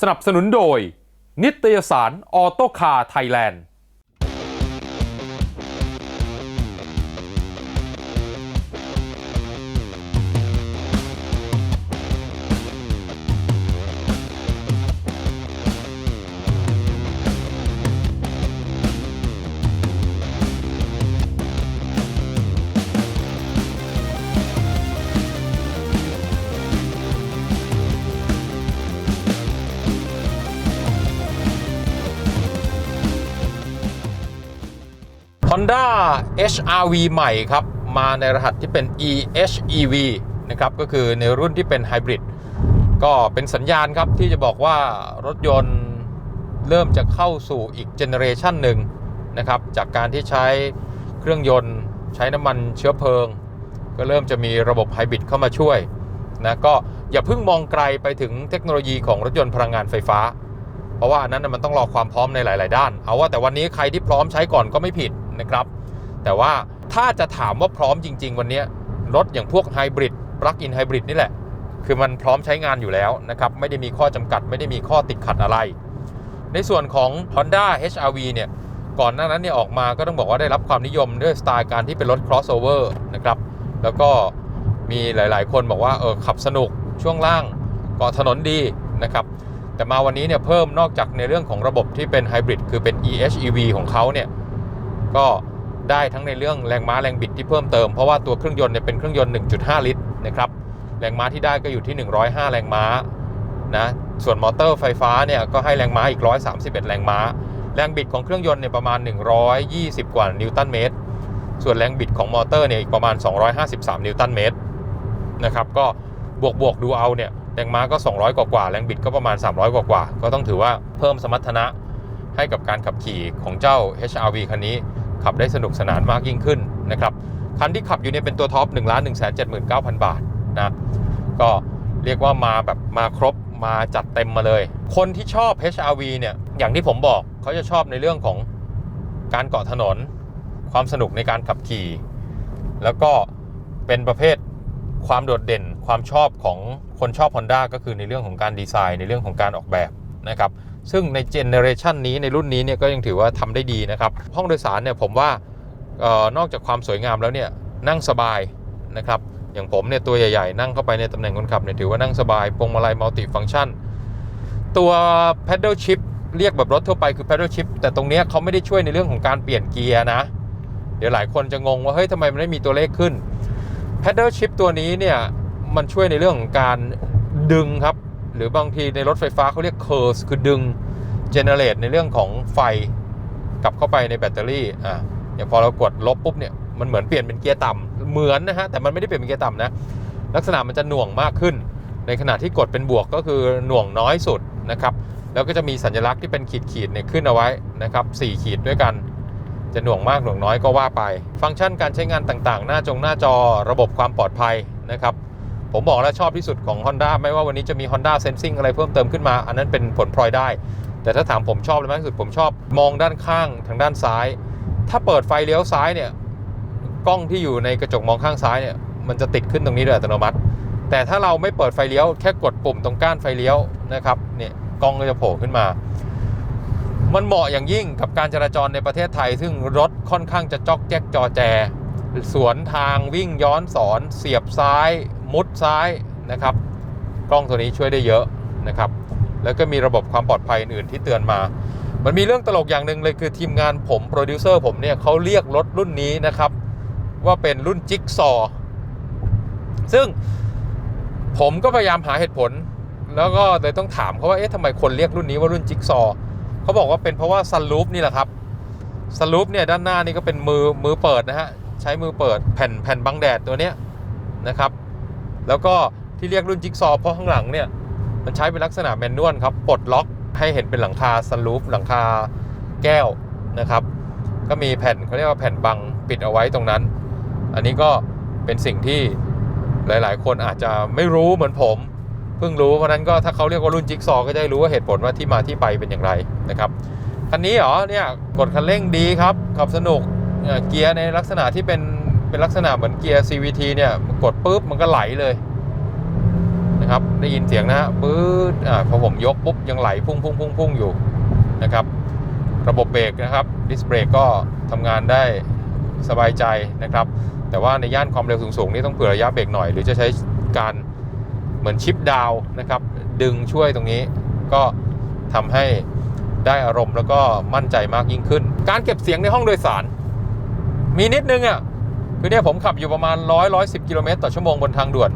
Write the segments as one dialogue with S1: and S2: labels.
S1: สนับสนุนโดย นิตยสารออโตคาร์ไทยแลนด์ Honda HRV ใหม่ครับ มาในรหัสที่เป็น EHEV นะครับ ก็คือในรุ่นที่เป็นไฮบริดก็เป็นสัญญาณครับที่จะบอกว่ารถยนต์เริ่มจะเข้าสู่อีกเจเนอเรชันหนึ่งนะครับ จากการที่ใช้เครื่องยนต์ใช้น้ำมันเชื้อเพลิง ก็เริ่มจะมีระบบไฮบริดเข้ามาช่วยนะก็อย่าเพิ่งมองไกลไปถึงเทคโนโลยีของรถยนต์พลังงานไฟฟ้า เพราะว่าอันนั้นมันต้องรอความพร้อมในหลาย ๆ ด้าน เอาว่าแต่วันนี้ใครที่พร้อมใช้ก่อนก็ไม่ผิด นะครับ แต่ว่าถ้าจะถามว่าพร้อมจริง ๆ วันนี้รถอย่างพวกไฮบริดปลั๊กอินไฮบริดนี่แหละ คือมันพร้อมใช้งานอยู่แล้วนะครับ ไม่ได้มีข้อจำกัด ไม่ได้มีข้อติดขัดอะไร ในส่วนของ Honda HRV เนี่ยก่อนหน้านั้นเนี่ยออกมาก็ต้องบอกว่าได้รับความนิยมด้วยสไตล์การที่เป็นรถ crossover นะครับ แล้วก็มีหลาย ๆ คนบอกว่าเออขับสนุกช่วงล่างเกาะถนนดีนะครับ แต่มาวันนี้เนี่ยเพิ่มนอกจากในเรื่องของระบบที่เป็นไฮบริดคือเป็น EHEV ของเขาเนี่ย ก็ได้ทั้งในเรื่องแรงม้าแรงบิดที่เพิ่มเติม เพราะว่าตัวเครื่องยนต์เนี่ยเป็นเครื่องยนต์ 1.5 ลิตรนะครับแรงม้าที่ได้ก็อยู่ที่ 105 แรงม้านะส่วนมอเตอร์ไฟฟ้าเนี่ยก็ให้แรงม้าอีก 131 แรงม้า แรงบิดของเครื่องยนต์เนี่ยประมาณ 120 กว่านิวตันเมตร ส่วนแรงบิดของมอเตอร์เนี่ยอีกประมาณ 253 นิวตันเมตรนะครับก็บวกบวกๆดูเอาเนี่ยแรงม้าก็ 200 กว่ากว่าแรงบิดก็ประมาณ 300 กว่ากว่าก็ต้องถือว่าเพิ่มสมรรถนะให้กับการขับขี่ของเจ้า HRV คันนี้ ขับได้สนุกสนานมากยิ่งขึ้นนะครับคันที่ขับอยู่เนี่ยเป็นตัวท็อป1 1 7 9 0 0 0 บาทนะก็เรียกว่ามาแบบมาครบมาจัดเต็มมาเลย คนที่ชอบ HRV เนี่ยอย่างที่ผมบอกเขาจะชอบในเรื่องของการเกาะถนน ความสนุกในการขับขี่ แล้วก็เป็นประเภทความโดดเด่นความชอบของคนชอบ Honda ก็คือในเรื่องของการดีไซน์ ในเรื่องของการออกแบบนะครับ ซึ่งในเจเนอเรชันนี้ในรุ่นนี้เนี่ยก็ยังถือว่าทำได้ดีนะครับ ห้องโดยสารเนี่ยผมว่าออนอกจากความสวยงามแล้วเนี่ยนั่งสบายนะครับอย่างผมเนี่ยตัวใหญ่ๆ นั่งเข้าไปในตำแหน่งคนขับเนี่ยถือว่านั่งสบายพวงมาลัยมัลติฟัง c t ชันตัว pedal shift เรียกแบบรถทั่วไปคือ pedal shift แต่ตรงเนี้ยเขาไม่ได้ช่วยในเรื่องของการเปลี่ยนเกียร์นะ เดี๋ยวหลายคนจะงงว่าเฮ้ยทำไมมันไม่มีตัวเลขขึ้น pedal shift ตัวนี้เนี่ยมันช่วยในเรื่องของการดึงครับ รือบางทีในรถไฟฟ้าเขาเรียก curse คือดึง generate ในเรื่องของไฟกลับเข้าไปในแบตเตอรี่อะอย่างพอเรากดลบปุ๊บเนี่ยมันเหมือนเปลี่ยนเป็นเกียร์ต่ำเหมือนนะฮะแต่มันไม่ได้เปลี่ยนเป็นเกียร์ต่ำนะลักษณะมันจะหน่วงมากขึ้น ในขณะที่กดเป็นบวกก็คือหน่วงน้อยสุดนะครับแล้วก็จะมีสัญลักษณ์ที่เป็นขีดขีดเนี่ยขึ้นเอาไว้นะครับ4ขีดด้วยกัน จะหน่วงมากหน่วงน้อยก็ว่าไป ฟังก์ชันการใช้งานต่างๆ หน้าจงหน้าจอระบบความปลอดภัยนะครับ ผมบอกแล้วชอบที่สุดของ Honda ไม่ว่าวันนี้จะมี Honda Sensing อะไรเพิ่มเติมขึ้นมา อันนั้นเป็นผลพลอยได้ แต่ถ้าถามผมชอบเลยมากที่สุดผมชอบมองด้านข้างทางด้านซ้าย ถ้าเปิดไฟเลี้ยวซ้ายเนี่ยกล้องที่อยู่ในกระจกมองข้างซ้ายเนี่ยมันจะติดขึ้นตรงนี้โดยอัตโนมัติ แต่ถ้าเราไม่เปิดไฟเลี้ยวแค่กดปุ่มตรงก้านไฟเลี้ยวนะครับเนี่ยกล้องก็จะโผล่ขึ้นมา มันเหมาะอย่างยิ่งกับการจราจรในประเทศไทย ซึ่งรถค่อนข้างจะจอกแจ๊กจอแจ สวนทางวิ่งย้อนสอน เสียบซ้าย มุดซ้ายนะครับ กล้องตัวนี้ช่วยได้เยอะนะครับ แล้วก็มีระบบความปลอดภัยอื่นๆที่เตือนมา มันมีเรื่องตลกอย่างหนึ่งเลยคือทีมงานผมโปรดิวเซอร์ผมเนี่ยเขาเรียกรถรุ่นนี้นะครับ ว่าเป็นรุ่นจิ๊กซอ ซึ่งผมก็พยายามหาเหตุผล แล้วก็เลยต้องถามเขาว่าเอ๊ะทำไมคนเรียกรุ่นนี้ว่ารุ่นจิ๊กซอเขาบอกว่าเป็นเพราะว่าซันรูฟนี่แหละครับซันรูฟเนี่ยด้านหน้านี่ก็เป็นมือมือเปิดนะฮะ ใช้มือเปิดแผ่นแผ่นบังแดดตัวเนี้ยนะครับ แล้วก็ที่เรียกรุ่นจิ๊กซอเพราะข้างหลังเนี่ยมันใช้เป็นลักษณะแมนนวลครับปลดล็อกให้เห็นเป็นหลังคาซันรูฟหลังคาแก้วนะครับก็มีแผ่นเขาเรียกว่าแผ่นบังปิดเอาไว้ตรงนั้น อันนี้ก็เป็นสิ่งที่หลาย ๆ คนอาจจะไม่รู้เหมือนผมเพิ่งรู้เพราะนั้นก็ถ้าเขาเรียกว่ารุ่นจิ๊กซอก็จะได้รู้ว่าเหตุผลว่าที่มาที่ไปเป็นอย่างไรนะครับคันนี้เหรอเนี่ยกดคันเร่งดีครับขับสนุกเกียร์ในลักษณะที่เป็น เป็นลักษณะเหมือนเกียร์ CVT เนี่ยกดปุ๊บมันก็ไหลเลยนะครับได้ยินเสียงนะฮะปื๊ดอ่าพอผมยกปุ๊บยังไหลพุ่งพุ่งพุ่งพุ่งอยู่นะครับ ระบบเบรกนะครับดิสเบรกก็ทำงานได้สบายใจนะครับ แต่ว่าในย่านความเร็วสูงๆนี่ต้องเผื่อระยะเบรกหน่อย หรือจะใช้การเหมือนชิปดาวน์นะครับ ดึงช่วยตรงนี้ก็ทำให้ได้อารมณ์แล้วก็มั่นใจมากยิ่งขึ้น การเก็บเสียงในห้องโดยสาร มีนิดนึงอะ คือเนี่ยผมขับอยู่ประมาณ 100 110 กิโลเมตรต่อชั่วโมงบนทางด่วน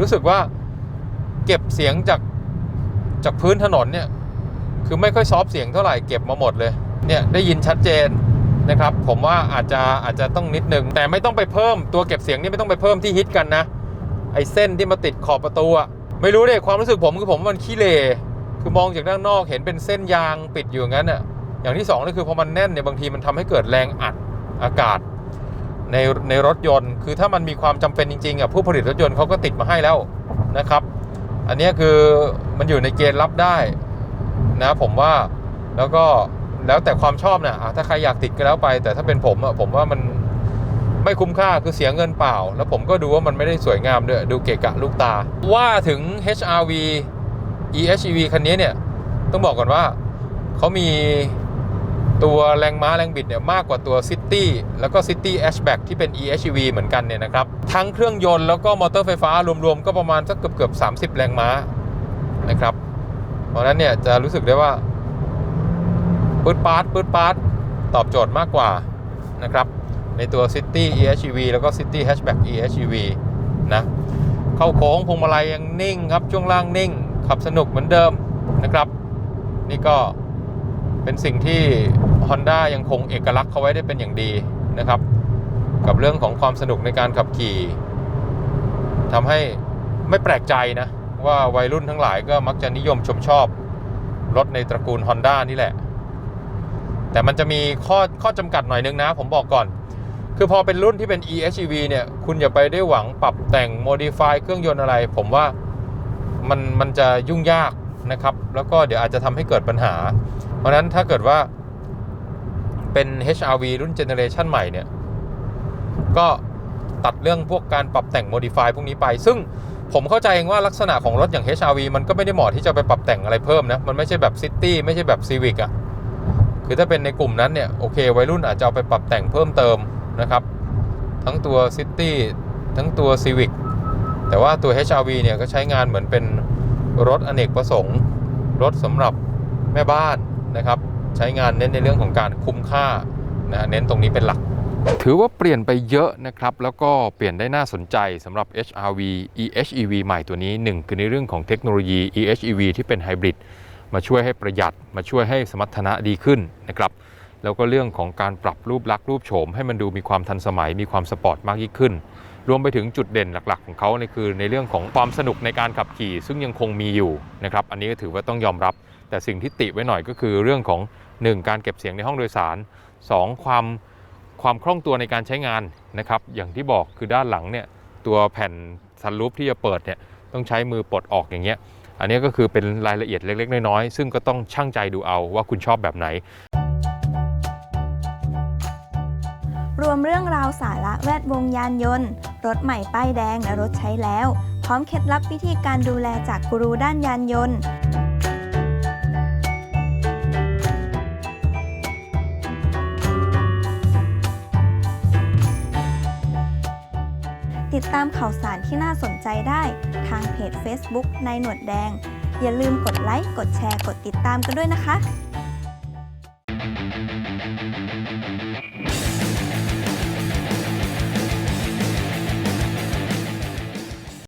S1: รู้สึกว่าเก็บเสียงจากจากพื้นถนนเนี่ย คือไม่ค่อยซอฟเสียงเท่าไหร่เก็บมาหมดเลย เนี่ยได้ยินชัดเจนนะครับ ผมว่าอาจจะอาจจะต้องนิดนึง แต่ไม่ต้องไปเพิ่มตัวเก็บเสียงนี่ไม่ต้องไปเพิ่มที่ฮิตกันนะ ไอเส้นที่มาติดขอบประตูอะไม่รู้เลยความรู้สึกผมคือผมว่ามันขี้เลคือมองจากด้านนอกเห็นเป็นเส้นยางปิดอยู่อย่างนั้นอะอย่างที่สองก็คือพอมันแน่นเนี่ยบางทีมันทำให้เกิดแรงอัดอากาศ ในในรถยนต์ คือถ้ามันมีความจำเป็นจริงๆอะผู้ผลิตรถยนต์เขาก็ติดมาให้แล้วนะครับ อันนี้คือมันอยู่ในเกณฑ์รับได้นะผมว่าแล้วก็แล้วแต่ความชอบนะ่ะถ้าใครอยากติดก็แล้วไป แต่ถ้าเป็นผมอะผมว่ามันไม่คุ้มค่าคือเสียเงินเปล่า แล้วผมก็ดูว่ามันไม่ได้สวยงามด้วยดูเกะกะลูกตา ว่าถึง HRV EHEV คันนี้เนี่ย ต้องบอกก่อนว่าเขามี ตัวแรงม้าแรงบิดเนี่ยมากกว่าตัว City แล้วก็ City Hatchback ที่เป็น EHEV เหมือนกันเนี่ยนะครับ ทั้งเครื่องยนต์แล้วก็มอเตอร์ไฟฟ้ารวมๆ ก็ประมาณสักเกือบเกือบ30 แรงม้านะครับ เพราะนั้นเนี่ยจะรู้สึกได้ว่าปืดปาร์ตปืดปาร์ตตอบโจทย์มากกว่านะครับ ในตัว City EHEV แล้วก็ City Hatchback EHEV นะเข้าโค้งพวงมาลัยยังนิ่งครับช่วงล่างนิ่ง ขับสนุกเหมือนเดิมนะครับ นี่ก็ เป็นสิ่งที่ Honda ยังคงเอกลักษณ์เขาไว้ได้เป็นอย่างดีนะครับ กับเรื่องของความสนุกในการขับขี่ทำให้ไม่แปลกใจนะว่าวัยรุ่นทั้งหลายก็มักจะนิยมชมชอบรถในตระกูล Honda นี่แหละ แต่มันจะมีข้อข้อจำกัดหน่อยนึงนะ ผมบอกก่อน คือพอเป็นรุ่นที่เป็น EHEV เนี่ย คุณอย่าไปได้หวังปรับแต่ง modify เครื่องยนต์อะไร ผมว่ามันมันจะยุ่งยากนะครับ แล้วก็เดี๋ยวอาจจะทำให้เกิดปัญหา เพราะนั้นถ้าเกิดว่าเป็น HRV รุ่นเจเนเรชันใหม่เนี่ย ก็ตัดเรื่องพวกการปรับแต่ง modify พวกนี้ไป ซึ่งผมเข้าใจเองว่าลักษณะของรถอย่าง HRV มันก็ไม่ได้เหมาะที่จะไปปรับแต่งอะไรเพิ่มนะ มันไม่ใช่แบบ City ไม่ใช่แบบ Civic อะ่ะ คือถ้าเป็นในกลุ่มนั้นเนี่ย โอเควัยรุ่นอาจจะเอาไปปรับแต่งเพิ่มเติมนะครับ ทั้งตัว City ทั้งตัว Civic แต่ว่าตัว HRV เนี่ยก็ใช้งานเหมือนเป็นรถอเนกประสงค์ รถสำหรับแม่บ้าน นะครับใช้งานเน้นในเรื่องของการคุ้มค่านะเน้นตรงนี้เป็นหลัก ถือว่าเปลี่ยนไปเยอะนะครับ แล้วก็เปลี่ยนได้น่าสนใจสำหรับ HRV EHEV ใหม่ตัวนี้ 1 คือในเรื่องของเทคโนโลยี EHEV ที่เป็นไฮบริดมาช่วยให้ประหยัดมาช่วยให้สมรรถนะดีขึ้นนะครับแล้วก็เรื่องของการปรับรูปลักษณ์รูปโฉม ให้มันดูมีความทันสมัยมีความสปอร์ตมากยิ่งขึ้น รวมไปถึงจุดเด่นหลัก ๆ ของเขาในคือในเรื่องของความสนุกในการขับขี่ ซึ่งยังคงมีอยู่นะครับอันนี้ก็ถือว่าต้องยอมรับ แต่สิ่งที่ติไว้หน่อยก็คือเรื่องของ 1 การเก็บเสียงในห้องโดยสาร 2 ความความคล่องตัวในการใช้งานนะครับอย่างที่บอกคือด้านหลังเนี่ยตัวแผ่นซันรูปที่จะเปิดเนี่ยต้องใช้มือปลดออกอย่างเงี้ยอันนี้ก็คือเป็นรายละเอียดเล็ก ๆ น้อยๆซึ่งก็ต้องช่างใจดูเอาว่าคุณชอบแบบไหน
S2: รวมเรื่องราวสาระแวดวงยานยนต์ รถใหม่ป้ายแดงและรถใช้แล้ว พร้อมเคล็ดลับวิธีการดูแลจากกูรูด้านยานยนต์ ติดตามข่าวสารที่น่าสนใจได้ทางเพจ Facebook นหนวดแดง อย่าลืมกดไลค์ กดแชร์ กดติดตามกันด้วยนะคะ